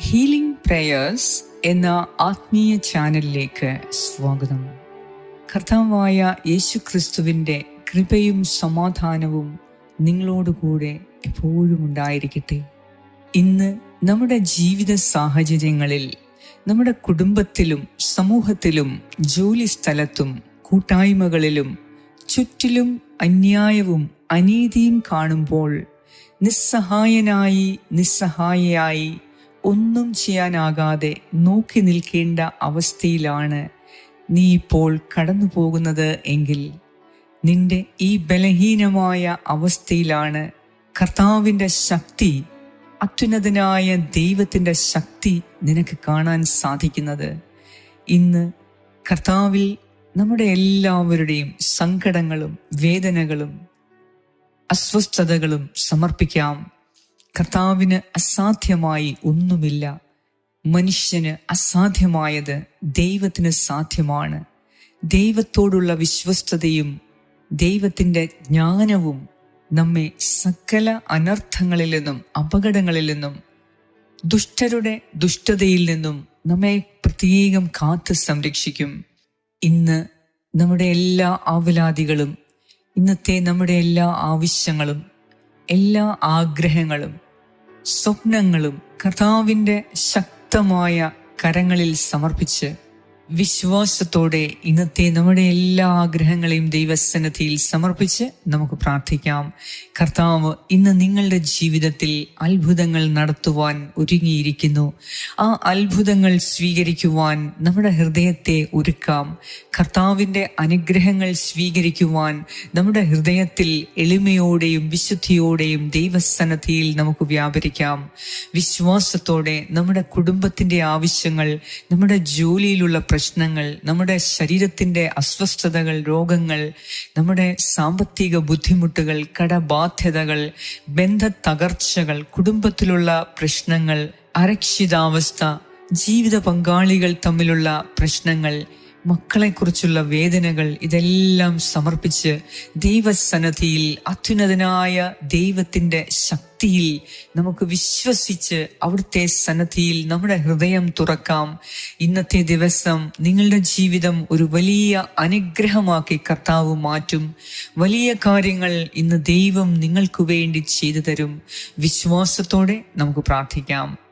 Healing prayers എന്ന ആത്മീയ ചാനലിലേക്ക് സ്വാഗതം. കർത്താവായ യേശു ക്രിസ്തുവിന്റെ കൃപയും സമാധാനവും നിങ്ങളോടുകൂടെ എപ്പോഴും ഉണ്ടായിരിക്കട്ടെ. ഇന്ന് നമ്മുടെ ജീവിത സാഹചര്യങ്ങളിൽ നമ്മുടെ കുടുംബത്തിലും സമൂഹത്തിലും ജോലി സ്ഥലത്തും കൂട്ടായ്മകളിലും ചുറ്റിലും അന്യായവും അനീതിയും കാണുമ്പോൾ നിസ്സഹായനായി നിസ്സഹായയായി ഒന്നും ചെയ്യാനാകാതെ നോക്കി നിൽക്കേണ്ട അവസ്ഥയിലാണ് നീ ഇപ്പോൾ കടന്നു പോകുന്നത് എങ്കിൽ നിന്റെ ഈ ബലഹീനമായ അവസ്ഥയിലാണ് കർത്താവിന്റെ ശക്തി അത്യുന്നതനായ ദൈവത്തിന്റെ ശക്തി നിനക്ക് കാണാൻ സാധിക്കുന്നത്. ഇന്ന് കർത്താവിൽ നമ്മുടെ എല്ലാവരുടെയും സങ്കടങ്ങളും വേദനകളും അസ്വസ്ഥതകളും സമർപ്പിക്കാം. കർത്താവിന് അസാധ്യമായി ഒന്നുമില്ല. മനുഷ്യന് അസാധ്യമായത് ദൈവത്തിന് സാധ്യമാണ്. ദൈവത്തോടുള്ള വിശ്വസ്തതയും ദൈവത്തിന്റെ ജ്ഞാനവും നമ്മെ സകല അനർത്ഥങ്ങളിൽ നിന്നും അപകടങ്ങളിൽ നിന്നും ദുഷ്ടരുടെ ദുഷ്ടതയിൽ നിന്നും നമ്മെ പ്രത്യേകം കാത്ത് സംരക്ഷിക്കും. ഇന്ന് നമ്മുടെ എല്ലാ ആവലാദികളും ഇന്നത്തെ നമ്മുടെ എല്ലാ ആവശ്യങ്ങളും എല്ലാ ആഗ്രഹങ്ങളും സ്വപ്നങ്ങളും കർത്താവിന്റെ ശക്തമായ കരങ്ങളിൽ സമർപ്പിച്ച് വിശ്വാസത്തോടെ ഇന്നത്തെ നമ്മുടെ എല്ലാ ആഗ്രഹങ്ങളെയും ദൈവസന്നദ്ധിയിൽ സമർപ്പിച്ച് നമുക്ക് പ്രാർത്ഥിക്കാം. കർത്താവ് ഇന്ന് നിങ്ങളുടെ ജീവിതത്തിൽ അത്ഭുതങ്ങൾ നടത്തുവാൻ ഒരുങ്ങിയിരിക്കുന്നു. ആ അത്ഭുതങ്ങൾ സ്വീകരിക്കുവാൻ നമ്മുടെ ഹൃദയത്തെ ഒരുക്കാം. കർത്താവിന്റെ അനുഗ്രഹങ്ങൾ സ്വീകരിക്കുവാൻ നമ്മുടെ ഹൃദയത്തിൽ എളിമയോടെയും വിശുദ്ധിയോടെയും ദൈവസന്നദ്ധിയിൽ നമുക്ക് വ്യാപരിക്കാം. വിശ്വാസത്തോടെ നമ്മുടെ കുടുംബത്തിന്റെ ആവശ്യങ്ങൾ നമ്മുടെ ജോലിയിലുള്ള പ്രശ്നങ്ങൾ നമ്മുടെ ശരീരത്തിന്റെ അസ്വസ്ഥതകൾ രോഗങ്ങൾ നമ്മുടെ സാമ്പത്തിക ബുദ്ധിമുട്ടുകൾ കടബാധ്യതകൾ ബന്ധ തകർച്ചകൾ കുടുംബത്തിലുള്ള പ്രശ്നങ്ങൾ അരക്ഷിതാവസ്ഥ ജീവിത പങ്കാളികൾ തമ്മിലുള്ള പ്രശ്നങ്ങൾ മക്കളെക്കുറിച്ചുള്ള വേദനകൾ ഇതെല്ലാം സമർപ്പിച്ച് ദൈവസന്നദ്ധിയിൽ അത്യുന്നതനായ ദൈവത്തിന്റെ ശക്തിയിൽ നമുക്ക് വിശ്വസിച്ച് അവിടുത്തെ സന്നദ്ധിയിൽ നമ്മുടെ ഹൃദയം തുറക്കാം. ഇന്നത്തെ ദിവസം നിങ്ങളുടെ ജീവിതം ഒരു വലിയ അനുഗ്രഹമാക്കി കർത്താവ് മാറ്റും. വലിയ കാര്യങ്ങൾ ഇന്ന് ദൈവം നിങ്ങൾക്ക് വേണ്ടി ചെയ്തു തരും. വിശ്വാസത്തോടെ നമുക്ക് പ്രാർത്ഥിക്കാം.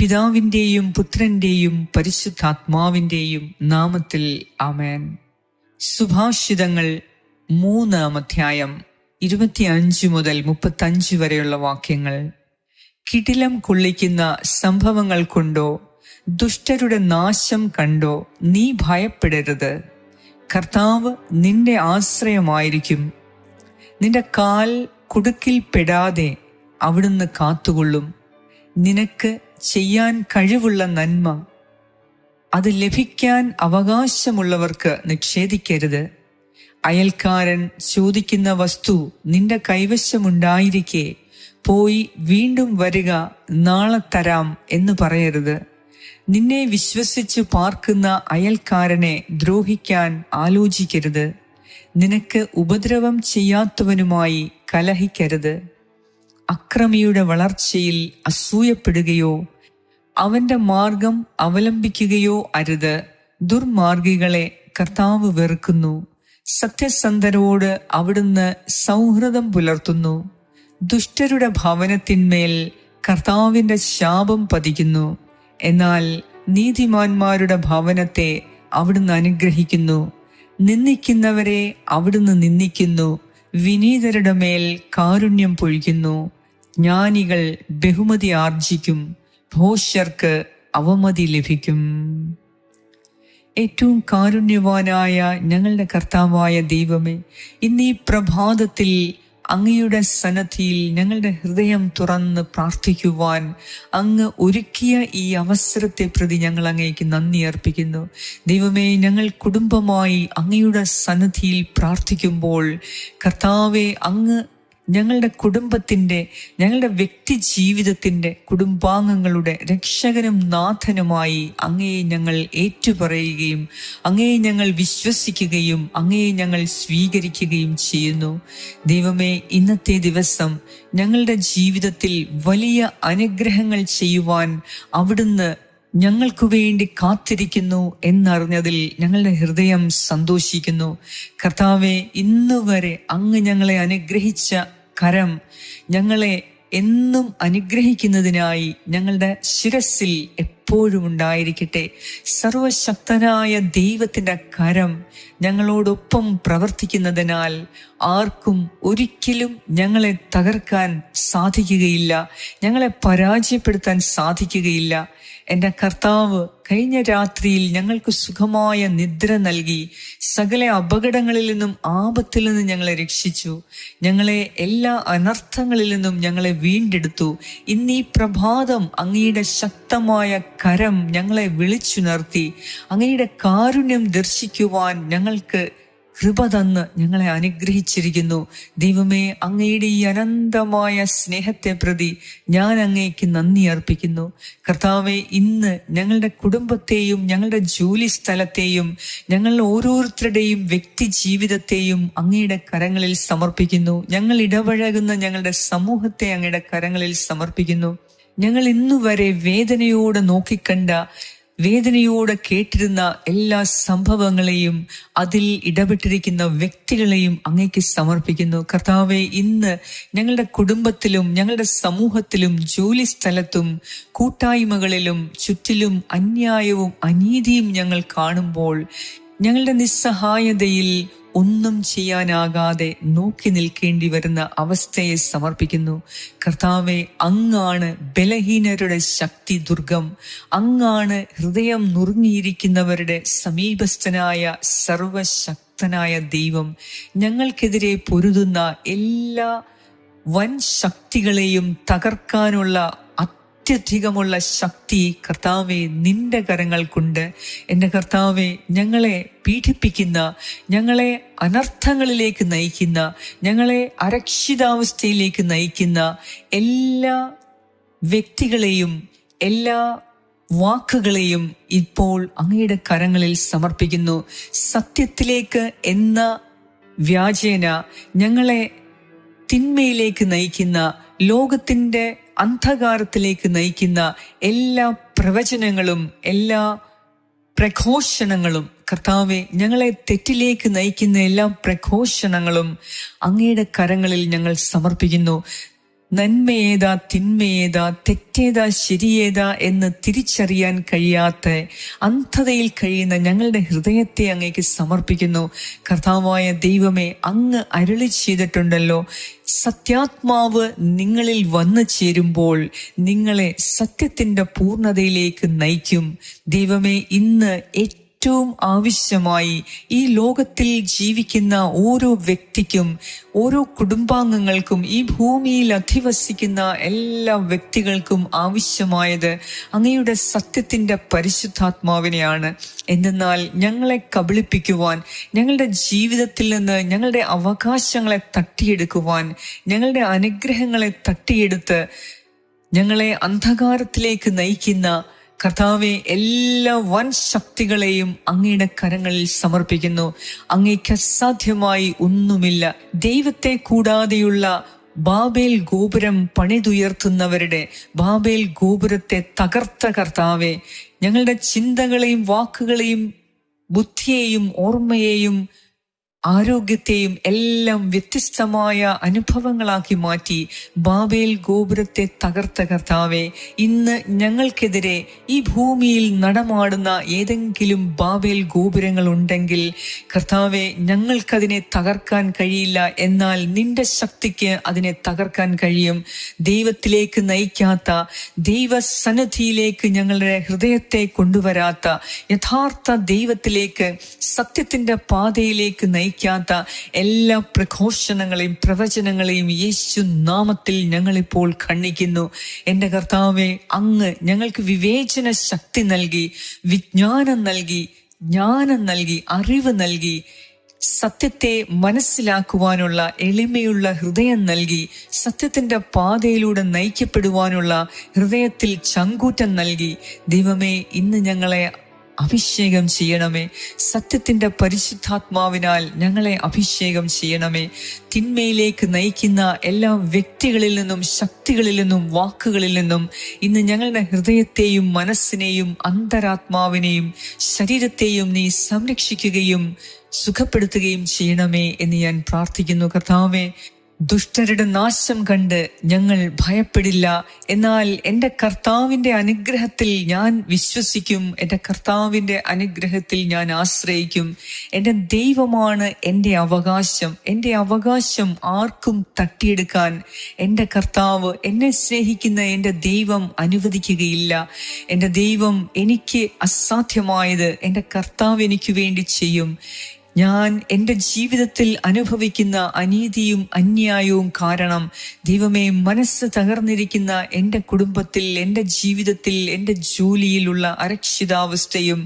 പിതാവിന്റെയും പുത്രന്റെയും പരിശുദ്ധാത്മാവിന്റെയും നാമത്തിൽ ആമേൻ. സുഭാഷിതങ്ങൾ മൂന്നാം അധ്യായം ഇരുപത്തിയഞ്ച് മുതൽ മുപ്പത്തഞ്ച് വരെയുള്ള വാക്യങ്ങൾ. കിടിലം കൊള്ളിക്കുന്ന സംഭവങ്ങൾ കൊണ്ടോ ദുഷ്ടരുടെ നാശം കണ്ടോ നീ ഭയപ്പെടരുത്. കർത്താവ് നിന്റെ ആശ്രയമായിരിക്കും. നിന്റെ കാൽ കുടുക്കിൽ പെടാതെ അവിടുന്ന് കാത്തുകൊള്ളും. നിനക്ക് ചെയ്യാൻ കഴിവുള്ള നന്മ. അത് ലഭിക്കാൻ അവകാശമുള്ളവർക്ക് നിക്ഷേധിക്കരുത് അയൽക്കാരൻ ചോദിക്കുന്ന വസ്തു നിന്റെ കൈവശമുണ്ടായിരിക്കെ പോയി വീണ്ടും വരിക നാളെ തരാം എന്ന് പറയരുത്. നിന്നെ വിശ്വസിച്ച് പാർക്കുന്ന അയൽക്കാരനെ ദ്രോഹിക്കാൻ ആലോചിക്കരുത്. നിനക്ക് ഉപദ്രവം ചെയ്യാത്തവനുമായി കലഹിക്കരുത്. അക്രമിയുടെ വളർച്ചയിൽ അസൂയപ്പെടുകയോ അവന്റെ മാർഗം അവലംബിക്കുകയോ അരുത് ദുർമാർഗികളെ കർത്താവ് വെറുക്കുന്നു. സത്യസന്ധരോട് അവിടുന്ന് സൗഹൃദം പുലർത്തുന്നു. ദുഷ്ടരുടെ ഭവനത്തിന്മേൽ കർത്താവിന്റെ ശാപം പതിക്കുന്നു. എന്നാൽ നീതിമാന്മാരുടെ ഭവനത്തെ അവിടുന്ന് അനുഗ്രഹിക്കുന്നു. നിന്ദിക്കുന്നവരെ അവിടുന്ന് നിന്ദിക്കുന്നു. വിനീതരുടെ മേൽ കാരുണ്യം പൊഴിക്കുന്നു. ജ്ഞാനികൾ ബഹുമതി ആർജിക്കും ഭോഷ്യർക്ക് അവമതി ലഭിക്കും. ഏറ്റവും കാരുണ്യവാനായ ഞങ്ങളുടെ കർത്താവായ ദൈവമേ ഇന്ന് ഈ പ്രഭാതത്തിൽ അങ്ങയുടെ സന്നദ്ധിയിൽ ഞങ്ങളുടെ ഹൃദയം തുറന്ന് പ്രാർത്ഥിക്കുവാൻ അങ്ങ് ഒരുക്കിയ ഈ അവസരത്തെ പ്രതി ഞങ്ങൾ അങ്ങേക്ക് നന്ദി അർപ്പിക്കുന്നു. ദൈവമേ ഞങ്ങൾ കുടുംബമായി അങ്ങയുടെ സന്നദ്ധിയിൽ പ്രാർത്ഥിക്കുമ്പോൾ കർത്താവെ അങ്ങ് ഞങ്ങളുടെ കുടുംബത്തിന്റെ ഞങ്ങളുടെ വ്യക്തി ജീവിതത്തിന്റെ കുടുംബാംഗങ്ങളുടെ രക്ഷകനും നാഥനുമായി അങ്ങയെ ഞങ്ങൾ ഏറ്റുപറയുകയും അങ്ങയെ ഞങ്ങൾ വിശ്വസിക്കുകയും അങ്ങയെ ഞങ്ങൾ സ്വീകരിക്കുകയും ചെയ്യുന്നു. ദൈവമേ ഇന്നത്തെ ദിവസം ഞങ്ങളുടെ ജീവിതത്തിൽ വലിയ അനുഗ്രഹങ്ങൾ ചെയ്യുവാൻ അവിടുന്ന് ഞങ്ങൾക്കു വേണ്ടി കാത്തിരിക്കുന്നു എന്നറിഞ്ഞതിൽ ഞങ്ങളുടെ ഹൃദയം സന്തോഷിക്കുന്നു. കർത്താവെ ഇന്നുവരെ അങ്ങ് ഞങ്ങളെ അനുഗ്രഹിച്ച കരം ഞങ്ങളെ എന്നും അനുഗ്രഹിക്കുന്നതിനായി ഞങ്ങളുടെ ശിരസിൽ എപ്പോഴും ഉണ്ടായിരിക്കട്ടെ. സർവശക്തനായ ദൈവത്തിന്റെ കരം ഞങ്ങളോടൊപ്പം പ്രവർത്തിക്കുന്നതിനാൽ ആർക്കും ഒരിക്കലും ഞങ്ങളെ തകർക്കാൻ സാധിക്കുകയില്ല. ഞങ്ങളെ പരാജയപ്പെടുത്താൻ സാധിക്കുകയില്ല. എന്റെ കർത്താവ് കഴിഞ്ഞ രാത്രിയിൽ ഞങ്ങൾക്ക് സുഖമായ നിദ്ര നൽകി സകല അപകടങ്ങളിൽ നിന്നും ആപത്തിൽ നിന്നും ഞങ്ങളെ രക്ഷിച്ചു. ഞങ്ങളെ എല്ലാ അനർത്ഥങ്ങളിൽ നിന്നും ഞങ്ങളെ വീണ്ടെടുത്തു. ഇന്ന് പ്രഭാതം അങ്ങയുടെ ശക്തമായ കരം ഞങ്ങളെ വിളിച്ചുണർത്തി. അങ്ങയുടെ കാരുണ്യം ദർശിക്കുവാൻ ഞങ്ങൾക്ക് കൃപ തന്ന് ഞങ്ങളെ അനുഗ്രഹിച്ചിരിക്കുന്നു. ദൈവമേ അങ്ങയുടെ ഈ അനന്തമായ സ്നേഹത്തെ പ്രതി ഞാൻ അങ്ങേക്ക് നന്ദി അർപ്പിക്കുന്നു. കർത്താവെ ഇന്ന് ഞങ്ങളുടെ കുടുംബത്തെയും ഞങ്ങളുടെ ജോലി സ്ഥലത്തെയും ഞങ്ങൾ ഓരോരുത്തരുടെയും വ്യക്തി ജീവിതത്തെയും അങ്ങയുടെ കരങ്ങളിൽ സമർപ്പിക്കുന്നു. ഞങ്ങൾ ഇടപഴകുന്ന ഞങ്ങളുടെ സമൂഹത്തെ അങ്ങയുടെ കരങ്ങളിൽ സമർപ്പിക്കുന്നു. ഞങ്ങൾ ഇന്നുവരെ വേദനയോടെ നോക്കിക്കണ്ട വേദനയോടെ കേട്ടിരുന്ന എല്ലാ സംഭവങ്ങളെയും അതിൽ ഇടപെട്ടിരിക്കുന്ന വ്യക്തികളെയും അങ്ങേക്ക് സമർപ്പിക്കുന്നു. കർത്താവെ ഇന്ന് ഞങ്ങളുടെ കുടുംബത്തിലും ഞങ്ങളുടെ സമൂഹത്തിലും ജോലി സ്ഥലത്തും കൂട്ടായ്മകളിലും ചുറ്റിലും അന്യായവും അനീതിയും ഞങ്ങൾ കാണുമ്പോൾ ഞങ്ങളുടെ നിസ്സഹായതയിൽ ഒന്നും ചെയ്യാനാകാതെ നോക്കി നിൽക്കേണ്ടി വരുന്ന അവസ്ഥയെ സമർപ്പിക്കുന്നു. കർത്താവെ അങ്ങാണ് ബലഹീനരുടെ ശക്തി ദുർഗം. അങ്ങാണ് ഹൃദയം നുറുങ്ങിയിരിക്കുന്നവരുടെ സമീപസ്ഥനായ സർവശക്തനായ ദൈവം. ഞങ്ങൾക്കെതിരെ പൊരുതുന്ന എല്ലാ വൻ ശക്തികളെയും തകർക്കാനുള്ള അത്യധികമുള്ള ശക്തി കർത്താവെ നിന്റെ കരങ്ങൾ കൊണ്ട് എന്റെ കർത്താവെ ഞങ്ങളെ പീഡിപ്പിക്കുന്ന ഞങ്ങളെ അനർത്ഥങ്ങളിലേക്ക് നയിക്കുന്ന ഞങ്ങളെ അരക്ഷിതാവസ്ഥയിലേക്ക് നയിക്കുന്ന എല്ലാ വ്യക്തികളെയും എല്ലാ വാക്കുകളെയും ഇപ്പോൾ അങ്ങയുടെ കരങ്ങളിൽ സമർപ്പിക്കുന്നു. സത്യത്തിലേക്ക് എന്ന വ്യാജേന ഞങ്ങളെ തിന്മയിലേക്ക് നയിക്കുന്ന ലോകത്തിന്റെ അന്ധകാരത്തിലേക്ക് നയിക്കുന്ന എല്ലാ പ്രവചനങ്ങളും എല്ലാ പ്രഘോഷണങ്ങളും കർത്താവെ ഞങ്ങളെ തെറ്റിലേക്ക് നയിക്കുന്ന എല്ലാ പ്രഘോഷണങ്ങളും അങ്ങയുടെ കരങ്ങളിൽ ഞങ്ങൾ സമർപ്പിക്കുന്നു. നന്മയേതാ തിന്മയേതാ തെറ്റേതാ ശരിയേതാ എന്ന് തിരിച്ചറിയാൻ കഴിയാത്ത അന്ധതയിൽ കഴിയുന്ന ഞങ്ങളുടെ ഹൃദയത്തെ അങ്ങേക്ക് സമർപ്പിക്കുന്നു. കർത്താവായ ദൈവമേ അങ്ങ് അരുളി ചെയ്തിട്ടുണ്ടല്ലോ. സത്യാത്മാവ് നിങ്ങളിൽ വന്നു ചേരുമ്പോൾ നിങ്ങളെ സത്യത്തിന്റെ പൂർണതയിലേക്ക് നയിക്കും. ദൈവമേ ഇന്ന് ഏറ്റവും ആവശ്യമായി ഈ ലോകത്തിൽ ജീവിക്കുന്ന ഓരോ വ്യക്തിക്കും ഓരോ കുടുംബാംഗങ്ങൾക്കും ഈ ഭൂമിയിൽ അധിവസിക്കുന്ന എല്ലാ വ്യക്തികൾക്കും ആവശ്യമായത് അങ്ങയുടെ സത്യത്തിന്റെ പരിശുദ്ധാത്മാവിനെയാണ്. എന്തെന്നാൽ ഞങ്ങളെ കബളിപ്പിക്കുവാൻ ഞങ്ങളുടെ ജീവിതത്തിൽ നിന്ന് ഞങ്ങളുടെ അവകാശങ്ങളെ തട്ടിയെടുക്കുവാൻ ഞങ്ങളുടെ അനുഗ്രഹങ്ങളെ തട്ടിയെടുത്ത് ഞങ്ങളെ അന്ധകാരത്തിലേക്ക് നയിക്കുന്ന കർത്താവെ എല്ലാ വൻ ശക്തികളെയും അങ്ങയുടെ കരങ്ങളിൽ സമർപ്പിക്കുന്നു. അങ്ങേക്ക് അസാധ്യമായി ഒന്നുമില്ല. ദൈവത്തെ കൂടാതെയുള്ള ബാബേൽ ഗോപുരം പണിതുയർത്തുന്നവരുടെ ബാബേൽ ഗോപുരത്തെ തകർത്ത കർത്താവെ ഞങ്ങളുടെ ചിന്തകളെയും വാക്കുകളെയും ബുദ്ധിയെയും ഓർമ്മയെയും ആരോഗ്യത്തെയും എല്ലാം വ്യത്യസ്തമായ അനുഭവങ്ങളാക്കി മാറ്റി ബാബേൽ ഗോപുരത്തെ തകർത്ത കർത്താവെ ഇന്ന് ഞങ്ങൾക്കെതിരെ ഈ ഭൂമിയിൽ നടമാടുന്ന ഏതെങ്കിലും ബാബേൽ ഗോപുരങ്ങൾ ഉണ്ടെങ്കിൽ കർത്താവെ ഞങ്ങൾക്കതിനെ തകർക്കാൻ കഴിയില്ല എന്നാൽ നിന്റെ ശക്തിക്ക് അതിനെ തകർക്കാൻ കഴിയും. ദൈവത്തിലേക്ക് നയിക്കാത്ത ദൈവസന്നിധിയിലേക്ക് ഞങ്ങളുടെ ഹൃദയത്തെ കൊണ്ടുവരാത്ത യഥാർത്ഥ ദൈവത്തിലേക്ക് സത്യത്തിന്റെ പാതയിലേക്ക് നയിക്കാത്ത എല്ലാ പ്രഘോഷണങ്ങളെയും പ്രവചനങ്ങളെയും യേശു നാമത്തിൽ ഞങ്ങളിപ്പോൾ ഖണ്ഡിക്കുന്നു. എന്റെ കർത്താവെ അങ്ങ് ഞങ്ങൾക്ക് വിവേചന ശക്തി നൽകി വിജ്ഞാനം നൽകി ജ്ഞാനം നൽകി അറിവ് നൽകി സത്യത്തെ മനസ്സിലാക്കുവാനുള്ള എളിമയുള്ള ഹൃദയം നൽകി സത്യത്തിന്റെ പാതയിലൂടെ നയിക്കപ്പെടുവാനുള്ള ഹൃദയത്തിൽ ചങ്കൂറ്റം നൽകി. ദൈവമേ ഇന്ന് ഞങ്ങളെ അഭിഷേകം ചെയ്യണമേ. സത്യത്തിന്റെ പരിശുദ്ധാത്മാവിനാൽ ഞങ്ങളെ അഭിഷേകം ചെയ്യണമേ. തിന്മയിലേക്ക് നയിക്കുന്ന എല്ലാ വ്യക്തികളിൽ നിന്നും ശക്തികളിൽ നിന്നും വാക്കുകളിൽ നിന്നും ഇന്ന് ഞങ്ങളുടെ ഹൃദയത്തെയും മനസ്സിനെയും അന്തരാത്മാവിനെയും ശരീരത്തെയും നീ സംരക്ഷിക്കുകയും സുഖപ്പെടുത്തുകയും ചെയ്യണമേ എന്ന് ഞാൻ പ്രാർത്ഥിക്കുന്നു കർത്താവേ. ദുഷ്ടരുടെ നാശം കണ്ട് ഞങ്ങൾ ഭയപ്പെടില്ല. എന്നാൽ എന്റെ കർത്താവിന്റെ അനുഗ്രഹത്തിൽ ഞാൻ വിശ്വസിക്കും. എന്റെ കർത്താവിന്റെ അനുഗ്രഹത്തിൽ ഞാൻ ആശ്രയിക്കും. എന്റെ ദൈവമാണ് എന്റെ അവകാശം. എന്റെ അവകാശം ആർക്കും തട്ടിയെടുക്കാൻ എന്റെ കർത്താവ് എന്നെ സ്നേഹിക്കുന്ന എന്റെ ദൈവം അനുവദിക്കുകയില്ല. എന്റെ ദൈവം എനിക്ക് അസാധ്യമായത് എന്റെ കർത്താവ് എനിക്ക് വേണ്ടി ചെയ്യും. ഞാൻ എന്റെ ജീവിതത്തിൽ അനുഭവിക്കുന്ന അനീതിയും അന്യായവും കാരണം ദൈവമേ മനസ്സ് തകർന്നിരിക്കുന്ന എന്റെ കുടുംബത്തിൽ എന്റെ ജീവിതത്തിൽ എന്റെ ജോലിയിലുള്ള അരക്ഷിതാവസ്ഥയും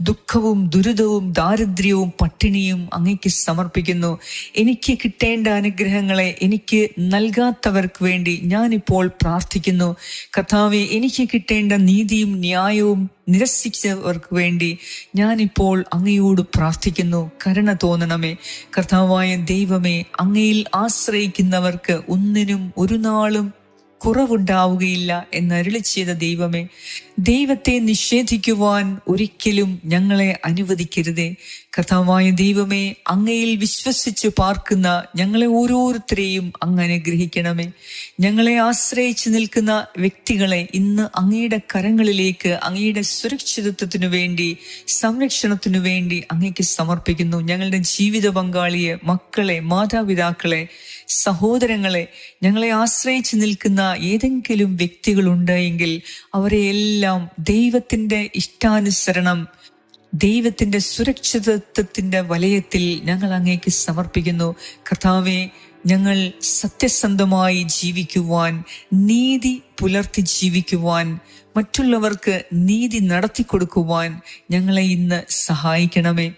ദുഃഖവും ദുരിതവും ദാരിദ്ര്യവും പട്ടിണിയും അങ്ങേക്ക് സമർപ്പിക്കുന്നു. എനിക്ക് കിട്ടേണ്ട അനുഗ്രഹങ്ങളെ എനിക്ക് നൽകാത്തവർക്ക് വേണ്ടി ഞാനിപ്പോൾ പ്രാർത്ഥിക്കുന്നു. കഥാവെ എനിക്ക് കിട്ടേണ്ട നീതിയും ന്യായവും നിരസിച്ചവർക്ക് വേണ്ടി ഞാനിപ്പോൾ അങ്ങയോട് പ്രാർത്ഥിക്കുന്നു. കരുണ തോന്നണമേ. കർത്താവായ ദൈവമേ അങ്ങയിൽ ആശ്രയിക്കുന്നവർക്ക് ഒന്നിനും ഒരു നാളും കുറവുണ്ടാവുകയില്ല എന്നരുളി ചെയ്ത ദൈവമേ. ദൈവത്തെ നിഷേധിക്കുവാൻ ഒരിക്കലും ഞങ്ങളെ അനുവദിക്കരുതേ. കർത്താവായ ദൈവമേ അങ്ങയിൽ വിശ്വസിച്ച് പാർക്കുന്ന ഞങ്ങളെ ഓരോരുത്തരെയും അങ്ങ് അനുഗ്രഹിക്കണമേ. ഞങ്ങളെ ആശ്രയിച്ച് നിൽക്കുന്ന വ്യക്തികളെ ഇന്ന് അങ്ങയുടെ കരങ്ങളിലേക്ക് അങ്ങയുടെ സുരക്ഷിതത്വത്തിനു വേണ്ടി സംരക്ഷണത്തിനു വേണ്ടി അങ്ങയ്ക്ക് സമർപ്പിക്കുന്നു. ഞങ്ങളുടെ ജീവിത പങ്കാളിയെ മക്കളെ മാതാപിതാക്കളെ സഹോദരങ്ങളെ ഞങ്ങളെ ആശ്രയിച്ച് നിൽക്കുന്ന ഏതെങ്കിലും വ്യക്തികളുണ്ടെങ്കിൽ അവരെ എല്ലാം ദൈവത്തിന്റെ ഇഷ്ടാനുസരണം ദൈവത്തിന്റെ സുരക്ഷിതത്വത്തിന്റെ വലയത്തിൽ ഞങ്ങൾ അങ്ങേക്ക് സമർപ്പിക്കുന്നു. കർത്താവെ ഞങ്ങൾ സത്യസന്ധമായി ജീവിക്കുവാൻ നീതി പുലർത്തി ജീവിക്കുവാൻ മറ്റുള്ളവർക്ക് നീതി നടത്തി കൊടുക്കുവാൻ ഞങ്ങളെ ഇന്ന് സഹായിക്കണമേ.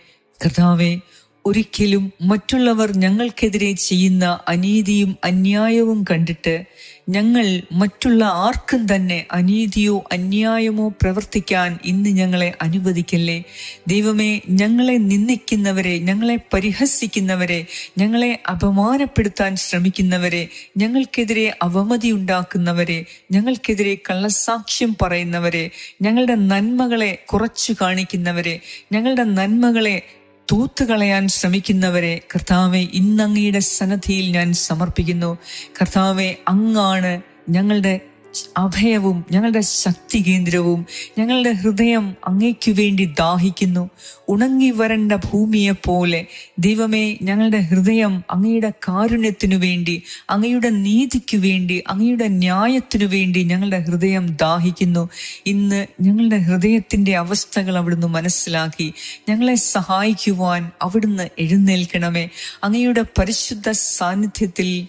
കർത്താവെ ഒരിക്കലും മറ്റുള്ളവർ ഞങ്ങൾക്കെതിരെ ചെയ്യുന്ന അനീതിയും അന്യായവും കണ്ടിട്ട് ഞങ്ങൾ മറ്റുള്ള ആർക്കും തന്നെ അനീതിയോ അന്യായമോ പ്രവർത്തിക്കാൻ ഇന്ന് ഞങ്ങളെ അനുവദിക്കല്ലേ? ദൈവമേ ഞങ്ങളെ നിന്ദിക്കുന്നവരെ ഞങ്ങളെ പരിഹസിക്കുന്നവരെ ഞങ്ങളെ അപമാനപ്പെടുത്താൻ ശ്രമിക്കുന്നവരെ ഞങ്ങൾക്കെതിരെ അവമതി ഉണ്ടാക്കുന്നവരെ ഞങ്ങൾക്കെതിരെ കള്ളസാക്ഷ്യം പറയുന്നവരെ ഞങ്ങളുടെ നന്മകളെ കുറച്ചു കാണിക്കുന്നവരെ ഞങ്ങളുടെ നന്മകളെ തൂത്തുകളയാൻ ശ്രമിക്കുന്നവരെ കർത്താവെ ഇന്നങ്ങയുടെ സന്നദ്ധിയിൽ ഞാൻ സമർപ്പിക്കുന്നു. കർത്താവെ അങ്ങാണ് ഞങ്ങളുടെ അഭയവും ഞങ്ങളുടെ ശക്തി കേന്ദ്രവും ഞങ്ങളുടെ ഹൃദയം അങ്ങയ്ക്കു വേണ്ടി ദാഹിക്കുന്നു. ഉണങ്ങി വരണ്ട ഭൂമിയെ പോലെ ദൈവമേ ഞങ്ങളുടെ ഹൃദയം അങ്ങയുടെ കാരുണ്യത്തിനു വേണ്ടി അങ്ങയുടെ നീതിക്കു വേണ്ടി അങ്ങയുടെ ന്യായത്തിനു വേണ്ടി ഞങ്ങളുടെ ഹൃദയം ദാഹിക്കുന്നു. ഇന്ന് ഞങ്ങളുടെ ഹൃദയത്തിന്റെ അവസ്ഥകൾ അവിടുന്ന് മനസ്സിലാക്കി ഞങ്ങളെ സഹായിക്കുവാൻ അവിടുന്ന് എഴുന്നേൽക്കണമേ. അങ്ങയുടെ പരിശുദ്ധ സാന്നിധ്യത്തിൽ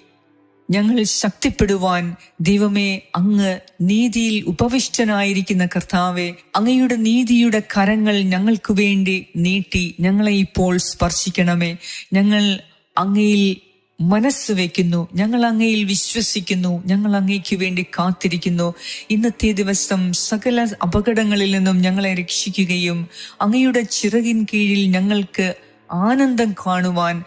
ഞങ്ങൾ ശക്തിപ്പെടുവാൻ ദൈവമേ അങ്ങ് നീതിയിൽ ഉപവിഷ്ടനായിരിക്കുന്ന കർത്താവെ അങ്ങയുടെ നീതിയുടെ കരങ്ങൾ ഞങ്ങൾക്ക് വേണ്ടി നീട്ടി ഞങ്ങളെ ഇപ്പോൾ സ്പർശിക്കണമേ. ഞങ്ങൾ അങ്ങയിൽ മനസ്സ് വയ്ക്കുന്നു ഞങ്ങൾ അങ്ങയിൽ വിശ്വസിക്കുന്നു ഞങ്ങൾ അങ്ങയ്ക്ക് വേണ്ടി കാത്തിരിക്കുന്നു. ഇന്നത്തെ ദിവസം സകല അപകടങ്ങളിൽ നിന്നും ഞങ്ങളെ രക്ഷിക്കുകയും അങ്ങയുടെ ചിറകിൻ കീഴിൽ ഞങ്ങൾക്ക് ആനന്ദം കാണുവാൻ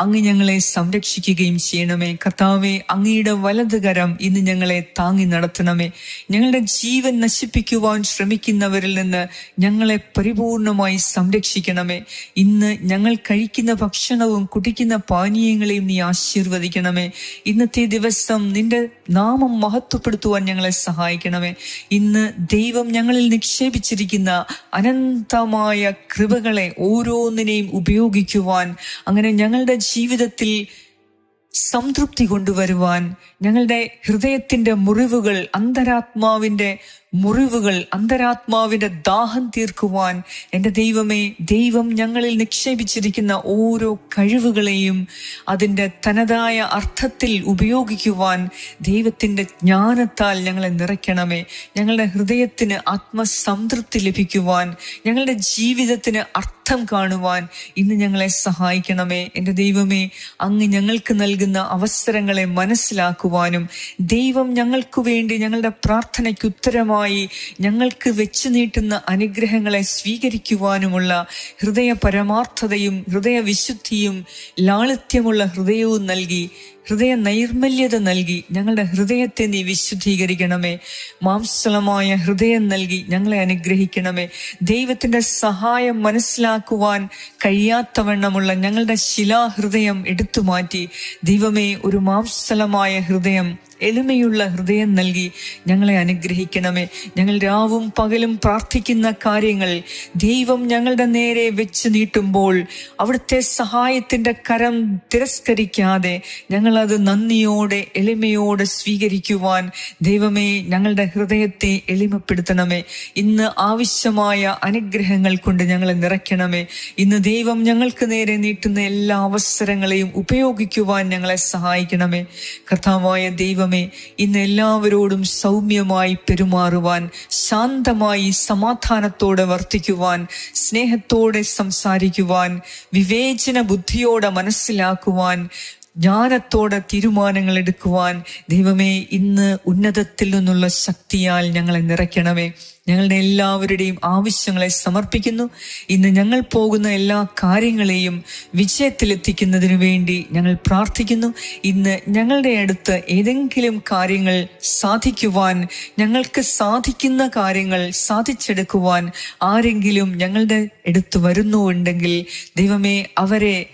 അങ്ങ് ഞങ്ങളെ സംരക്ഷിക്കുകയും ചെയ്യണമേ. കർത്താവെ അങ്ങയുടെ വലതുകരം ഇന്ന് ഞങ്ങളെ താങ്ങി നടത്തണമേ. ഞങ്ങളുടെ ജീവൻ നശിപ്പിക്കുവാൻ ശ്രമിക്കുന്നവരിൽ നിന്ന് ഞങ്ങളെ പരിപൂർണമായി സംരക്ഷിക്കണമേ. ഇന്ന് ഞങ്ങൾ കഴിക്കുന്ന ഭക്ഷണവും കുടിക്കുന്ന പാനീയങ്ങളെയും നീ ആശീർവദിക്കണമേ. ഇന്നത്തെ ദിവസം നിന്റെ നാമം മഹത്വപ്പെടുത്തുവാൻ ഞങ്ങളെ സഹായിക്കണമേ. ഇന്ന് ദൈവം ഞങ്ങളിൽ നിക്ഷേപിച്ചിരിക്കുന്ന അനന്തമായ കൃപകളെ ഓരോന്നിനെയും ഉപയോഗിക്കുവാൻ അങ്ങനെ ഞങ്ങളുടെ ജീവിതത്തിൽ സംതൃപ്തി കൊണ്ടുവരുവാൻ ഞങ്ങളുടെ ഹൃദയത്തിന്റെ മുറിവുകൾ അന്തരാത്മാവിന്റെ മുറിവുകൾ അന്തരാത്മാവിന്റെ ദാഹം തീർക്കുവാൻ എന്റെ ദൈവമേ ദൈവം ഞങ്ങളിൽ നിക്ഷേപിച്ചിരിക്കുന്ന ഓരോ കഴിവുകളെയും അതിന്റെ തനതായ അർത്ഥത്തിൽ ഉപയോഗിക്കുവാൻ ദൈവത്തിന്റെ ജ്ഞാനത്താൽ ഞങ്ങളെ നിറയ്ക്കണമേ. ഞങ്ങളുടെ ഹൃദയത്തിന് ആത്മസംതൃപ്തി ലഭിക്കുവാൻ ഞങ്ങളുടെ ജീവിതത്തിന് അർത്ഥം കാണുവാൻ ഇന്ന് ഞങ്ങളെ സഹായിക്കണമേ. എന്റെ ദൈവമേ അങ്ങ് ഞങ്ങൾക്ക് നൽകുന്ന അവസരങ്ങളെ മനസ്സിലാക്കുവാനും ദൈവം ഞങ്ങൾക്ക് വേണ്ടി ഞങ്ങളുടെ പ്രാർത്ഥനയ്ക്ക് ഉത്തരമായി ഞങ്ങൾക്ക് വെച്ചു നീട്ടുന്ന അനുഗ്രഹങ്ങളെ സ്വീകരിക്കുവാനുമുള്ള ഹൃദയ പരമാർത്ഥതയും ഹൃദയവിശുദ്ധിയും ലാളിത്യമുള്ള ഹൃദയവും നൽകി ഹൃദയ നൈർമല്യത നൽകി ഞങ്ങളുടെ ഹൃദയത്തെ നീ വിശുദ്ധീകരിക്കണമേ. മാംസളമായ ഹൃദയം നൽകി ഞങ്ങളെ അനുഗ്രഹിക്കണമേ. ദൈവത്തിന്റെ സഹായം മനസ്സിലാക്കുവാൻ കഴിയാത്തവണ്ണമുള്ള ഞങ്ങളുടെ ശിലാഹൃദയം എടുത്തു മാറ്റി. ദൈവമേ ഒരു മാംസലമായ ഹൃദയം എളിമയുള്ള ഹൃദയം നൽകി ഞങ്ങളെ അനുഗ്രഹിക്കണമേ. ഞങ്ങൾ രാവും പകലും പ്രാർത്ഥിക്കുന്ന കാര്യങ്ങൾ ദൈവം ഞങ്ങളുടെ നേരെ വെച്ച് നീട്ടുമ്പോൾ അവിടുത്തെ സഹായത്തിന്റെ കരം തിരസ്കരിക്കാതെ ഞങ്ങളത് നന്ദിയോടെ എളിമയോടെ സ്വീകരിക്കുവാൻ ദൈവമേ ഞങ്ങളുടെ ഹൃദയത്തെ എളിമപ്പെടുത്തണമേ. ഇന്ന് ആവശ്യമായ അനുഗ്രഹങ്ങൾ കൊണ്ട് ഞങ്ങളെ നിറയ്ക്കണമേ. ഇന്ന് ദൈവം ഞങ്ങൾക്ക് നേരെ നീട്ടുന്ന എല്ലാ അവസരങ്ങളെയും ഉപയോഗിക്കുവാൻ ഞങ്ങളെ സഹായിക്കണമേ. കർത്താവായ ദൈവമേ ഇന്ന് എല്ലാവരോടും സൗമ്യമായി പെരുമാറുവാൻ ശാന്തമായി സമാധാനത്തോടെ വർത്തിക്കുവാൻ സ്നേഹത്തോടെ സംസാരിക്കുവാൻ വിവേചന ബുദ്ധിയോടെ മനസ്സിലാക്കുവാൻ ജ്ഞാനത്തോടെ തീരുമാനങ്ങൾ എടുക്കുവാൻ ദൈവമേ ഇന്ന് ഉന്നതത്തിൽ നിന്നുള്ള ശക്തിയാൽ ഞങ്ങളെ നിറയ്ക്കണമേ. ഞങ്ങളുടെ എല്ലാവരുടെയും ആവശ്യങ്ങളെ സമർപ്പിക്കുന്നു. ഇന്ന് ഞങ്ങൾ പോകുന്ന എല്ലാ കാര്യങ്ങളെയും വിജയത്തിലെത്തിക്കുന്നതിനു വേണ്ടി ഞങ്ങൾ പ്രാർത്ഥിക്കുന്നു. ഇന്ന് ഞങ്ങളുടെ അടുത്ത് ഏതെങ്കിലും കാര്യങ്ങൾ സാധിക്കുവാൻ ഞങ്ങൾക്ക് സാധിക്കുന്ന കാര്യങ്ങൾ സാധിച്ചെടുക്കുവാൻ ആരെങ്കിലും ഞങ്ങളുടെ അടുത്ത് വരുന്നുണ്ടെങ്കിൽ ദൈവമേ അവരെ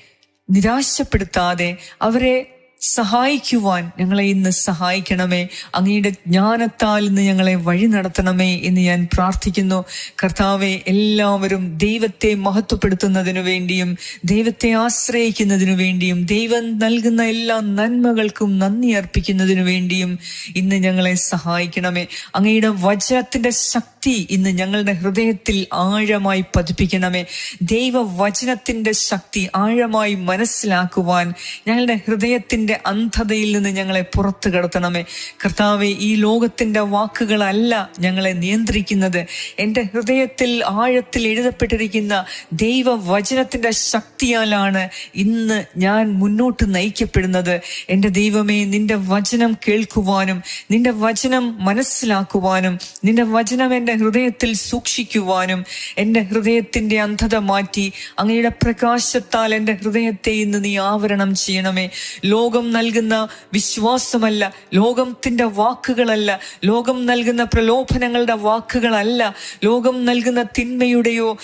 നിരാശപ്പെടുത്താതെ അവരെ സഹായിക്കുവാൻ ഞങ്ങളെ ഇന്ന് സഹായിക്കണമേ. അങ്ങയുടെ ജ്ഞാനത്താൽ ഇന്ന് ഞങ്ങളെ വഴി നടത്തണമേ എന്ന് ഞാൻ പ്രാർത്ഥിക്കുന്നു. കർത്താവെ എല്ലാവരും ദൈവത്തെ മഹത്വപ്പെടുത്തുന്നതിനു വേണ്ടിയും ദൈവത്തെ ആശ്രയിക്കുന്നതിനു വേണ്ടിയും ദൈവം നൽകുന്ന എല്ലാ നന്മകൾക്കും നന്ദി അർപ്പിക്കുന്നതിനു വേണ്ടിയും ഇന്ന് ഞങ്ങളെ സഹായിക്കണമേ. അങ്ങയുടെ വചനത്തിന്റെ ശക്തി ഇന്ന് ഞങ്ങളുടെ ഹൃദയത്തിൽ ആഴമായി പതിപ്പിക്കണമേ. ദൈവ വചനത്തിന്റെ ശക്തി ആഴമായി മനസ്സിലാക്കുവാൻ ഞങ്ങളുടെ ഹൃദയത്തിന്റെ അന്ധതയിൽ നിന്ന് ഞങ്ങളെ പുറത്തു കടത്തണമേ. കർത്താവെ ഈ ലോകത്തിന്റെ വാക്കുകളല്ല ഞങ്ങളെ നിയന്ത്രിക്കുന്നത്. എന്റെ ഹൃദയത്തിൽ ആഴത്തിൽ എഴുതപ്പെട്ടിരിക്കുന്ന ദൈവവചനത്തിന്റെ ശക്തിയാലാണ് ഇന്ന് ഞാൻ മുന്നോട്ട് നയിക്കപ്പെടുന്നത്. എന്റെ ദൈവമേ നിന്റെ വചനം കേൾക്കുവാനും നിന്റെ വചനം മനസ്സിലാക്കുവാനും നിന്റെ വചനം എന്റെ ഹൃദയത്തിൽ സൂക്ഷിക്കുവാനും എന്റെ ഹൃദയത്തിന്റെ അന്ധത മാറ്റി അങ്ങയുടെ പ്രകാശത്താൽ എന്റെ ഹൃദയത്തെ ഇന്ന് നീ ആവരണം ചെയ്യണമേ. ലോകം നൽകുന്ന വിശ്വാസമല്ല ലോകത്തിന്റെ വാക്കുകളല്ല ലോകം നൽകുന്ന പ്രലോഭനങ്ങളുടെ വാക്കുകളല്ല ലോകം നൽകുന്ന തിന്മയുടെയോ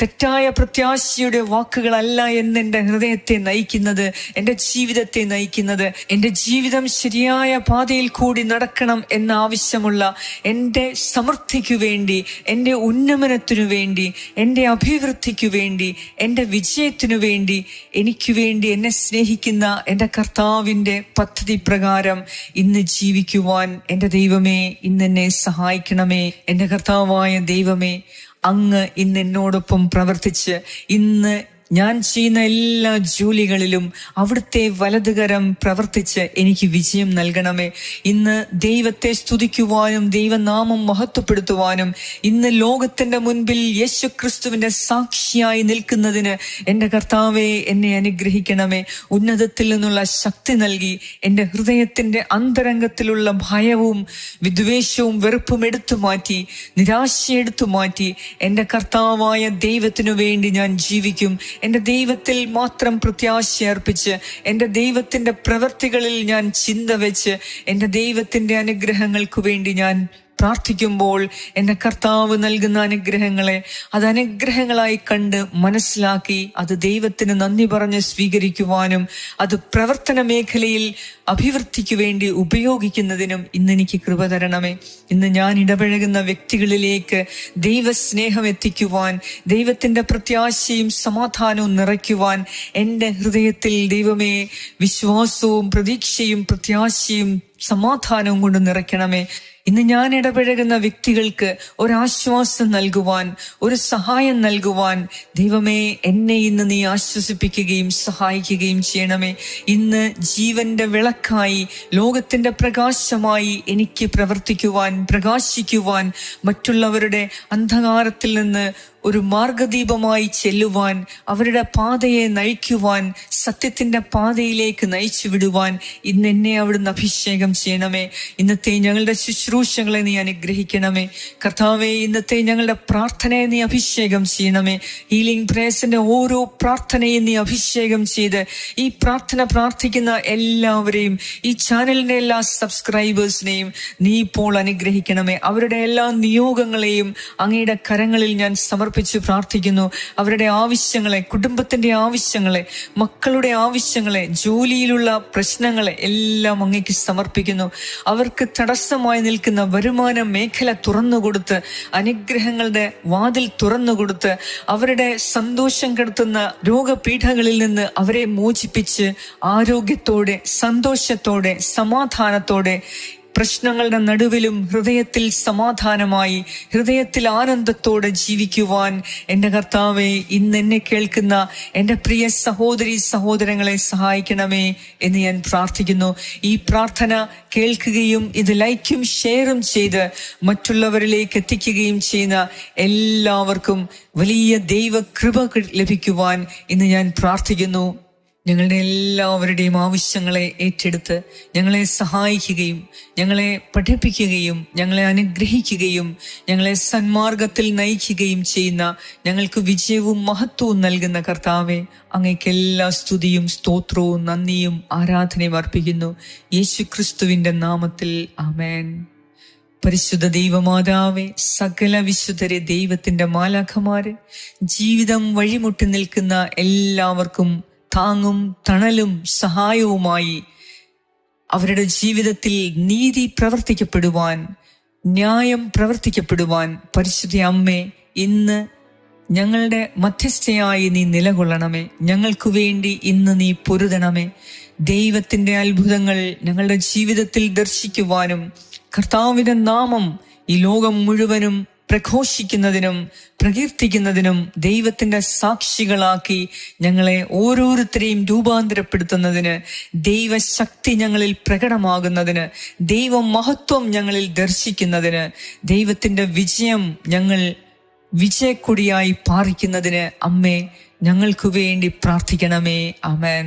തെറ്റായ പ്രത്യാശയുടെ വാക്കുകളല്ല എന്ന് എന്റെ ഹൃദയത്തെ നയിക്കുന്നത് എന്റെ ജീവിതത്തെ നയിക്കുന്നത്. എന്റെ ജീവിതം ശരിയായ പാതയിൽ കൂടി നടക്കണം എന്ന ആവശ്യമുള്ള എന്റെ സമൃദ്ധിക്കു വേണ്ടി എന്റെ ഉന്നമനത്തിനു വേണ്ടി എന്റെ അഭിവൃദ്ധിക്കു വേണ്ടി എന്റെ വിജയത്തിനു വേണ്ടി എനിക്ക് വേണ്ടി എന്നെ സ്നേഹിക്കുന്ന എന്റെ കർത്താവിന്റെ പദ്ധതി പ്രകാരം ഇന്ന് ജീവിക്കുവാൻ എന്റെ ദൈവമേ ഇന്നെന്നെ സഹായിക്കണമേ. എന്റെ കർത്താവായ ദൈവമേ അങ്ങ് ഇന്ന് എന്നോടൊപ്പം പ്രവർത്തിച്ച് ഇന്ന് ഞാൻ ചെയ്യുന്ന എല്ലാ ജോലികളിലും അവിടുത്തെ വലതുകരം പ്രവർത്തിച്ച് എനിക്ക് വിജയം നൽകണമേ. ഇന്ന് ദൈവത്തെ സ്തുതിക്കുവാനും ദൈവനാമം മഹത്വപ്പെടുത്തുവാനും ഇന്ന് ലോകത്തിന്റെ മുൻപിൽ യേശു ക്രിസ്തുവിന്റെ സാക്ഷിയായി നിൽക്കുന്നതിന് എന്റെ കർത്താവെ എന്നെ അനുഗ്രഹിക്കണമേ. ഉന്നതത്തിൽ നിന്നുള്ള ശക്തി നൽകി എന്റെ ഹൃദയത്തിന്റെ അന്തരംഗത്തിലുള്ള ഭയവും വിദ്വേഷവും വെറുപ്പും എടുത്തു മാറ്റി നിരാശ എടുത്തു മാറ്റി എന്റെ കർത്താവായ ദൈവത്തിനു വേണ്ടി ഞാൻ ജീവിക്കും. എന്റെ ദൈവത്തിൽ മാത്രം പ്രത്യാശ അർപ്പിച്ച് എന്റെ ദൈവത്തിന്റെ പ്രവൃത്തികളിൽ ഞാൻ ചിന്ത വെച്ച് എന്റെ ദൈവത്തിന്റെ അനുഗ്രഹങ്ങൾക്ക് വേണ്ടി ഞാൻ പ്രാർത്ഥിക്കുമ്പോൾ എന്റെ കർത്താവ് നൽകുന്ന അനുഗ്രഹങ്ങളെ അത് അനുഗ്രഹങ്ങളായി കണ്ട് മനസ്സിലാക്കി അത് ദൈവത്തിന് നന്ദി പറഞ്ഞ് സ്വീകരിക്കുവാനും അത് പ്രവർത്തന മേഖലയിൽ അഭിവൃദ്ധിക്ക് വേണ്ടി ഉപയോഗിക്കുന്നതിനും ഇന്ന് എനിക്ക് കൃപ തരണമേ. ഇന്ന് ഞാൻ ഇടപഴകുന്ന വ്യക്തികളിലേക്ക് ദൈവസ്നേഹം എത്തിക്കുവാൻ ദൈവത്തിന്റെ പ്രത്യാശയും സമാധാനവും നിറയ്ക്കുവാൻ എന്റെ ഹൃദയത്തിൽ ദൈവമേ വിശ്വാസവും പ്രതീക്ഷയും പ്രത്യാശയും സമാധാനവും കൊണ്ട് നിറയ്ക്കണമേ. ഇന്ന് ഞാൻ ഇടപഴകുന്ന വ്യക്തികൾക്ക് ഒരാശ്വാസം നൽകുവാൻ ഒരു സഹായം നൽകുവാൻ ദൈവമേ എന്നെ ഇന്ന് നീ ആശ്വസിപ്പിക്കുകയും സഹായിക്കുകയും ചെയ്യണമേ. ഇന്ന് ജീവന്റെ വിളക്കായി ലോകത്തിന്റെ പ്രകാശമായി എനിക്ക് പ്രവർത്തിക്കുവാൻ പ്രകാശിക്കുവാൻ മറ്റുള്ളവരുടെ അന്ധകാരത്തിൽ നിന്ന് ഒരു മാർഗദീപമായി ചെല്ലുവാൻ അവരുടെ പാതയെ നയിക്കുവാൻ സത്യത്തിന്റെ പാതയിലേക്ക് നയിച്ചു വിടുവാൻ ഇന്ന് എന്നെ അവിടുന്ന് അഭിഷേകം ചെയ്യണമേ. ഇന്നത്തെ ഞങ്ങളുടെ ശുശ്രൂഷകളെ നീ അനുഗ്രഹിക്കണമേ. കർത്താവെ ഇന്നത്തെ ഞങ്ങളുടെ പ്രാർത്ഥനയെ നീ അഭിഷേകം ചെയ്യണമേ. ഹീലിംഗ് പ്രേസിന്റെ ഓരോ പ്രാർത്ഥനയും നീ അഭിഷേകം ചെയ്ത് ഈ പ്രാർത്ഥന പ്രാർത്ഥിക്കുന്ന എല്ലാവരെയും ഈ ചാനലിന്റെ എല്ലാ സബ്സ്ക്രൈബേഴ്സിനെയും നീ ഇപ്പോൾ അനുഗ്രഹിക്കണമേ. അവരുടെ എല്ലാ നിയോഗങ്ങളെയും അങ്ങയുടെ കരങ്ങളിൽ ഞാൻ സമർപ്പിച്ചു പ്രാർത്ഥിക്കുന്നു. അവരുടെ ആവശ്യങ്ങളെ കുടുംബത്തിന്റെ ആവശ്യങ്ങളെ മക്കളുടെ ആവശ്യങ്ങളെ ജോലിയിലുള്ള പ്രശ്നങ്ങളെ എല്ലാം അങ്ങേക്ക് സമർപ്പിക്കുന്നു. അവർക്ക് തടസ്സമായി നിൽക്കുന്ന വരുമാന മേഖല തുറന്നുകൊടുത്ത് അനുഗ്രഹങ്ങളുടെ വാതിൽ തുറന്നുകൊടുത്ത് അവരുടെ സന്തോഷം കെടുത്തുന്ന രോഗപീഠങ്ങളിൽ നിന്ന് അവരെ മോചിപ്പിച്ച് ആരോഗ്യത്തോടെ സന്തോഷത്തോടെ സമാധാനത്തോടെ പ്രശ്നങ്ങളുടെ നടുവിലും ഹൃദയത്തിൽ സമാധാനമായി ഹൃദയത്തിൽ ആനന്ദത്തോടെ ജീവിക്കുവാൻ എന്റെ കർത്താവെ ഇന്ന് എന്നെ കേൾക്കുന്ന എന്റെ പ്രിയ സഹോദരി സഹോദരങ്ങളെ സഹായിക്കണമേ എന്ന് ഞാൻ പ്രാർത്ഥിക്കുന്നു. ഈ പ്രാർത്ഥന കേൾക്കുകയും ഇത് ലൈക്കും ഷെയറും ചെയ്ത് മറ്റുള്ളവരിലേക്ക് എത്തിക്കുകയും ചെയ്യുന്ന എല്ലാവർക്കും വലിയ ദൈവകൃപ ലഭിക്കുവാൻ ഇന്ന് ഞാൻ പ്രാർത്ഥിക്കുന്നു. ഞങ്ങളുടെ എല്ലാവരുടെയും ആവശ്യങ്ങളെ ഏറ്റെടുത്ത് ഞങ്ങളെ സഹായിക്കുകയും ഞങ്ങളെ പഠിപ്പിക്കുകയും ഞങ്ങളെ അനുഗ്രഹിക്കുകയും ഞങ്ങളെ സന്മാർഗത്തിൽ നയിക്കുകയും ചെയ്യുന്ന ഞങ്ങൾക്ക് വിജയവും മഹത്വവും നൽകുന്ന കർത്താവെ അങ്ങേക്ക് എല്ലാ സ്തുതിയും സ്തോത്രവും നന്ദിയും ആരാധനയും അർപ്പിക്കുന്നു. യേശു ക്രിസ്തുവിന്റെ നാമത്തിൽ അമേൻ പരിശുദ്ധ ദൈവമാതാവെ സകല വിശുദ്ധരെ ദൈവത്തിന്റെ മാലാഖമാരെ ജീവിതം വഴിമുട്ടി നിൽക്കുന്ന എല്ലാവർക്കും താങ്ങും തണലും സഹായവുമായി അവരുടെ ജീവിതത്തിൽ നീതി പ്രവർത്തിക്കപ്പെടുവാൻ ന്യായം പ്രവർത്തിക്കപ്പെടുവാൻ പരിശുദ്ധ അമ്മേ ഇന്ന് ഞങ്ങളുടെ മധ്യസ്ഥയായി നീ നിലകൊള്ളണമേ. ഞങ്ങൾക്കു വേണ്ടി ഇന്ന് നീ പൊരുതണമേ. ദൈവത്തിന്റെ അത്ഭുതങ്ങൾ ഞങ്ങളുടെ ജീവിതത്തിൽ ദർശിക്കുവാനും കർത്താവിന്റെ നാമം ഈ ലോകം മുഴുവനും പ്രഘോഷിക്കുന്നതിനും പ്രകീർത്തിക്കുന്നതിനും ദൈവത്തിന്റെ സാക്ഷികളാക്കി ഞങ്ങളെ ഓരോരുത്തരെയും രൂപാന്തരപ്പെടുത്തുന്നതിന് ദൈവശക്തി ഞങ്ങളിൽ പ്രകടമാകുന്നതിന് ദൈവ മഹത്വം ഞങ്ങളിൽ ദർശിക്കുന്നതിന് ദൈവത്തിന്റെ വിജയം ഞങ്ങൾ വിജയക്കൊടിയായി പാറിക്കുന്നതിന് അമ്മേ ഞങ്ങൾക്കു വേണ്ടി പ്രാർത്ഥിക്കണമേ. അമേൻ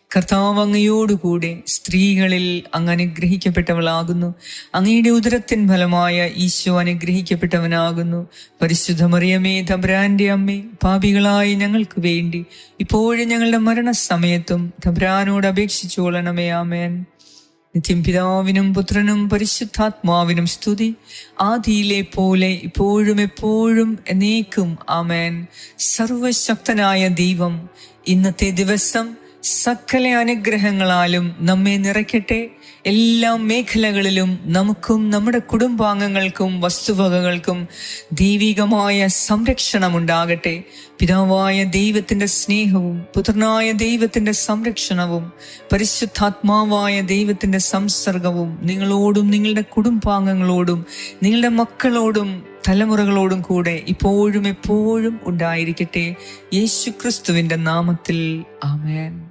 കർത്താവ് അങ്ങയോടുകൂടെ സ്ത്രീകളിൽ അങ്ങ് അനുഗ്രഹിക്കപ്പെട്ടവളാകുന്നു. അങ്ങയുടെ ഉദരത്തിൻ ഫലമായ ഈശോ അനുഗ്രഹിക്കപ്പെട്ടവനാകുന്നു. പരിശുദ്ധ മറിയമേ തബ്രാന്റെ അമ്മേ പാപികളായ ഞങ്ങൾക്ക് വേണ്ടി ഇപ്പോഴും ഞങ്ങളുടെ മരണസമയത്തും തബ്രാനോട് അപേക്ഷിച്ചോളണമേ ആമേൻ. നിത്യം പിതാവിനും പുത്രനും പരിശുദ്ധാത്മാവിനും സ്തുതി. ആദിയിലെ പോലെ ഇപ്പോഴും എപ്പോഴും എന്നേക്കും ആമേൻ. സർവശക്തനായ ദൈവം ഇന്നത്തെ ദിവസം സകല അനുഗ്രഹങ്ങളാലും നമ്മെ നിറയ്ക്കട്ടെ. എല്ലാ മേഖലകളിലും നമുക്കും നമ്മുടെ കുടുംബാംഗങ്ങൾക്കും വസ്തുവകകൾക്കും ദൈവികമായ സംരക്ഷണം ഉണ്ടാകട്ടെ പിതാവായ ദൈവത്തിന്റെ സ്നേഹവും പുത്രനായ ദൈവത്തിന്റെ സംരക്ഷണവും പരിശുദ്ധാത്മാവായ ദൈവത്തിന്റെ സംസർഗവും നിങ്ങളോടും നിങ്ങളുടെ കുടുംബാംഗങ്ങളോടും നിങ്ങളുടെ മക്കളോടും തലമുറകളോടും കൂടെ ഇപ്പോഴും എപ്പോഴും ഉണ്ടായിരിക്കട്ടെ. യേശു ക്രിസ്തുവിന്റെ നാമത്തിൽ ആമേൻ.